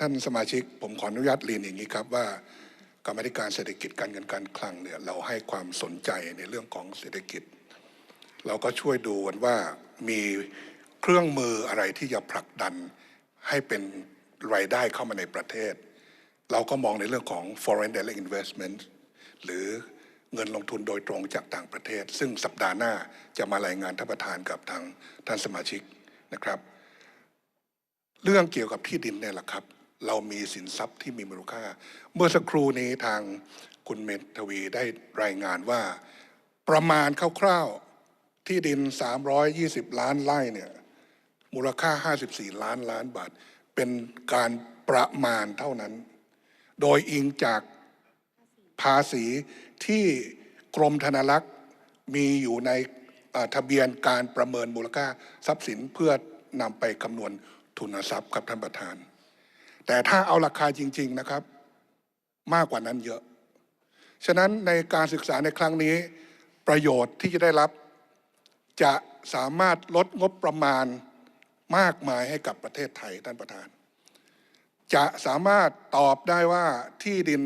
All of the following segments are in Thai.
ท่านสมาชิกผมขออนุญาตเรียนอย่างนี้ครับว่ากรรมาธิการเศรษฐกิจการเงินการคลังเนี่ยเราให้ความสนใจในเรื่องของเศรษฐกิจ เราก็ช่วยดูกันว่ามีเครื่องมืออะไรที่จะผลักดันให้เป็นรายได้เข้ามาในประเทศ เราก็มองในเรื่องของ foreign direct investment หรือเงินลงทุนโดยตรงจากต่างประเทศ ซึ่งสัปดาห์หน้าจะมารายงานท่านประธานกับทางท่านสมาชิกนะครับ เรื่องเกี่ยวกับที่ดินเนี่ยแหละครับ เรามีสินทรัพย์ที่มีมูลค่า เมื่อสักครู่นี้ทางคุณเมธวีได้รายงานว่า ประมาณคร่าวๆที่ดิน 320 ล้านไร่เนี่ยมูลค่า 54 ล้านล้านบาท เป็นการประมาณเท่านั้น โดยอิงจากภาษีที่กรมธนารักษ์มีอยู่ในทะเบียนการประเมินมูลค่าทรัพย์สินเพื่อนำไปคำนวณทุนทรัพย์ครับท่านประธาน แต่ถ้าเอาราคาจริง ๆนะครับ มากกว่านั้นเยอะ ฉะนั้นในการศึกษาในครั้งนี้ ประโยชน์ที่จะได้รับ จะสามารถลดงบประมาณมากมายให้กับประเทศไทยท่านประธาน จะสามารถตอบได้ว่าที่ดิน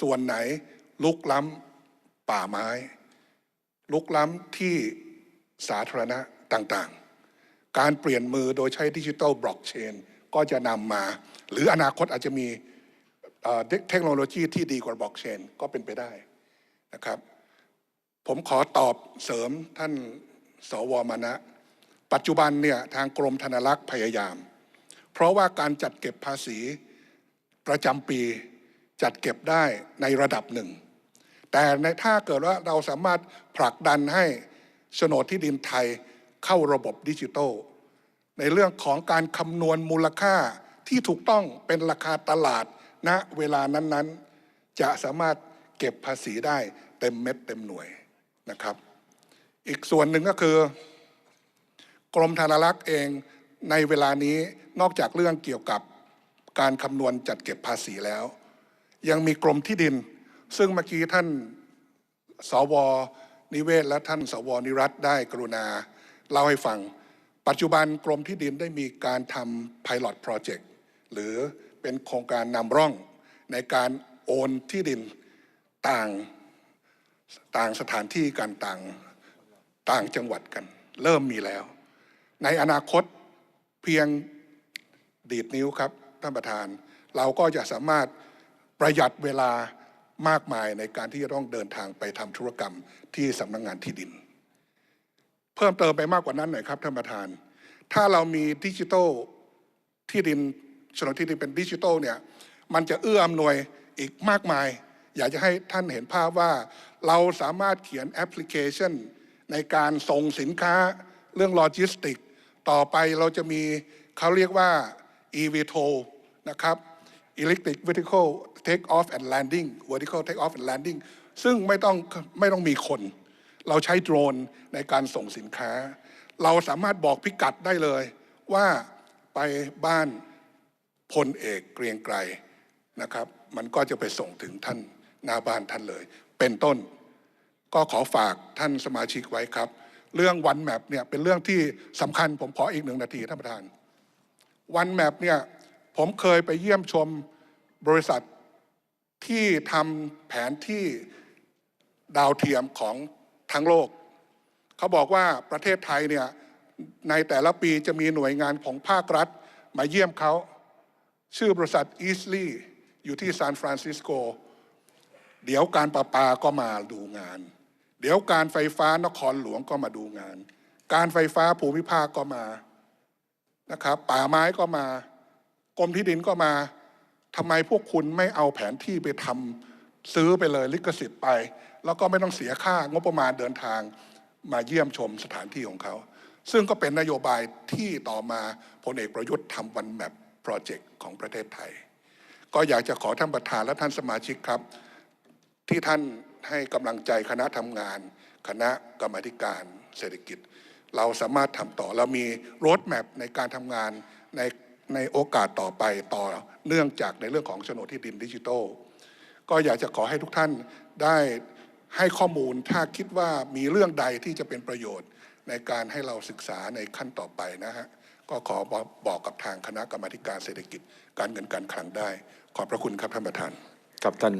ส่วนไหนลุกล้ำป่าไม้ ลุกล้ำที่สาธารณะต่างๆ การเปลี่ยนมือโดยใช้ดิจิทัลบล็อกเชนก็จะนำมา หรืออนาคตอาจจะมีเทคโนโลยีที่ดีกว่าบล็อกเชนก็เป็นไปได้นะครับ ผมขอตอบเสริมท่านสวมานะ ปัจจุบันเนี่ยทางกรมธนารักษ์พยายาม เพราะว่าการจัดเก็บภาษีประจำปีจัดเก็บได้ในระดับหนึ่ง แต่ในถ้าเกิดว่าเราสามารถผลักดันให้โฉนดที่ดินไทยเข้าระบบดิจิทัลในเรื่องของการคำนวณมูลค่า ที่ถูกต้องเป็นราคาตลาดณเวลานั้นๆ จะสามารถเก็บภาษีได้เต็มเม็ดเต็มหน่วยนะครับ อีกส่วนหนึ่งก็คือ กรมธนารักษ์เองในเวลานี้นอกจากเรื่องเกี่ยวกับการคำนวณจัดเก็บภาษีแล้ว ยังมีกรมที่ดิน ซึ่งเมื่อกี้ท่านสวนิเวศและท่านสวนิรัตได้กรุณา เล่าให้ฟัง ปัจจุบันกรมที่ดินได้มีการทำ Pilot Project หรือเป็นโครงการนำร่องในการโอนที่ดินต่างต่างสถานที่กันต่างต่างจังหวัดกัน เริ่มมีแล้ว ในอนาคตเพียงดีดนิ้วครับท่านประธาน เราก็จะสามารถประหยัดเวลามากมายในการที่จะต้องเดินทางไปทำธุรกรรมที่สำนักงงานที่ดิน เพิ่มเติมไปมากกว่านั้นหน่อยครับท่านประธาน ถ้าเรามีดิจิทัลที่ดิน โฉนดที่ดินเป็นดิจิทัลเนี่ยมันจะเอื้ออำนวยอีกมากมาย อยากจะให้ท่านเห็นภาพว่า เราสามารถเขียนแอปพลิเคชัน ในการส่งสินค้าเรื่องโลจิสติก ต่อไปเราจะมีเขาเรียกว่า eVTOL นะครับ Electric Vertical Take Off and Landing Vertical Take Off and Landing ซึ่งไม่ต้องไม่ต้องมีคน เราใช้โดรนในการส่งสินค้า เราสามารถบอกพิกัดได้เลยว่าไปบ้าน พลเอกเกรียงไกรนะครับ มันก็จะไปส่งถึงท่านหน้าบ้านท่านเลย เป็นต้น ก็ขอฝากท่านสมาชิกไว้ครับ เรื่องวันแมปเนี่ยเป็นเรื่องที่สำคัญผมขออีกหนึ่งนาทีท่านประธาน วันแมปเนี่ยผมเคยไปเยี่ยมชมบริษัทที่ทำแผนที่ดาวเทียมของทั้งโลก เขาบอกว่าประเทศไทยเนี่ยในแต่ละปีจะมีหน่วยงานของภาครัฐ มาเยี่ยมเขา ชื่อบริษัทอีสลีย์อยู่ที่ซานฟรานซิสโก เดี๋ยวการประปาก็มาดูงาน เดี๋ยวการไฟฟ้านครหลวงก็มาดูงาน การไฟฟ้าภูมิภาคก็มานะครับป่าไม้ก็มากรมที่ดินก็มาทำไมพวกคุณไม่เอาแผนที่ไปทำซื้อไปเลยลิขสิทธิ์ไป แล้วก็ไม่ต้องเสียค่างบประมาณเดินทางมาเยี่ยมชมสถานที่ของเขา ซึ่งก็เป็นนโยบายที่ต่อมาพลเอกประยุทธ์ทำวันแมป โปรเจกต์ของประเทศไทย ก็อยากจะขอท่านประธานและท่านสมาชิกครับ ที่ท่านให้กำลังใจคณะทำงาน คณะกรรมการเศรษฐกิจ เราสามารถทำต่อเรามีรถแมพในการทำงานในในโอกาสต่อไปต่อเนื่องจากในเรื่องของโฉนดที่ดินดิจิทัลก็อยากจะขอให้ทุกท่านได้ให้ข้อมูลถ้าคิดว่ามีเรื่องใดที่จะเป็นประโยชน์ในการให้เราศึกษาในขั้นต่อไปนะฮะ ก็ขอบอกกับทางคณะกรรมธิการเศรษฐกิจการเงินการคลังได้ขอบพระคุณครับท่านประธานกับท่าน